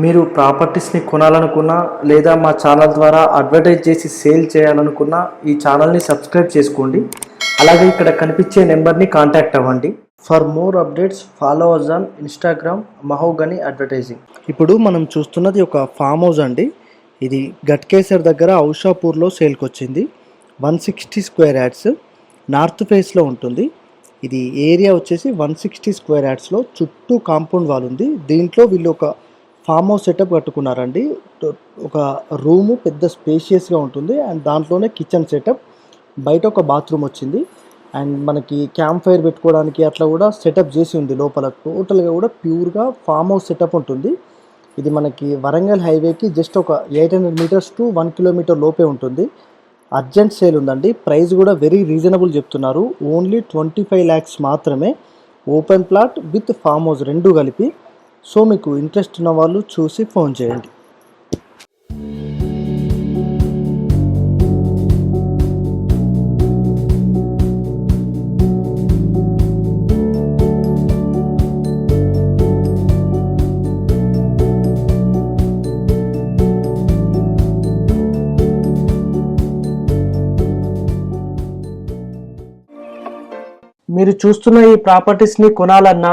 మీరు ప్రాపర్టీస్ని కొనాలనుకున్నా లేదా మా ఛానల్ ద్వారా అడ్వర్టైజ్ చేసి సేల్ చేయాలనుకున్నా ఈ ఛానల్ని సబ్స్క్రైబ్ చేసుకోండి. అలాగే ఇక్కడ కనిపించే నెంబర్ని కాంటాక్ట్ అవ్వండి. For more updates follow us on Instagram Mahogany advertising. ఇప్పుడు మనం చూస్తున్నది ఒక ఫామ్ హౌస్ అండి. ఇది గట్కేసర్ దగ్గర ఔషాపూర్లో సేల్కి వచ్చింది one sixty square yards north ఫేస్లో ఉంటుంది. ఇది ఏరియా వచ్చేసి వన్ సిక్స్టీ స్క్వేర్ యాడ్స్లో చుట్టూ కాంపౌండ్ వాల్ ఉంది. దీంట్లో వీళ్ళు ఒక ఫామ్ హౌస్ సెటప్ కట్టుకున్నారండి. ఒక రూము పెద్ద స్పేషియస్గా ఉంటుంది. అండ్ దాంట్లోనే కిచెన్ సెటప్. బయట ఒక బాత్రూమ్ వచ్చింది. అండ్ మనకి క్యాంప్ ఫైర్ పెట్టుకోవడానికి అట్లా కూడా సెటప్ చేసి ఉంది లోపల. టోటల్గా కూడా ప్యూర్గా ఫామ్ హౌస్ సెటప్ ఉంటుంది. ఇది మనకి వరంగల్ హైవేకి జస్ట్ ఒక eight hundred meters to one kilometer లోపే ఉంటుంది. అర్జెంట్ సేల్ ఉందండి. ప్రైస్ కూడా వెరీ రీజనబుల్ చెప్తున్నారు. ఓన్లీ ట్వంటీ ఫైవ్ ల్యాక్స్ మాత్రమే. Open plot with farm house రెండు కలిపి. సో మీకు ఇంట్రెస్ట్ ఉన్న వాళ్ళు చూసి ఫోన్ చేయండి. మీరు చూస్తున్న ఈ ప్రాపర్టీస్ని కొనాలన్నా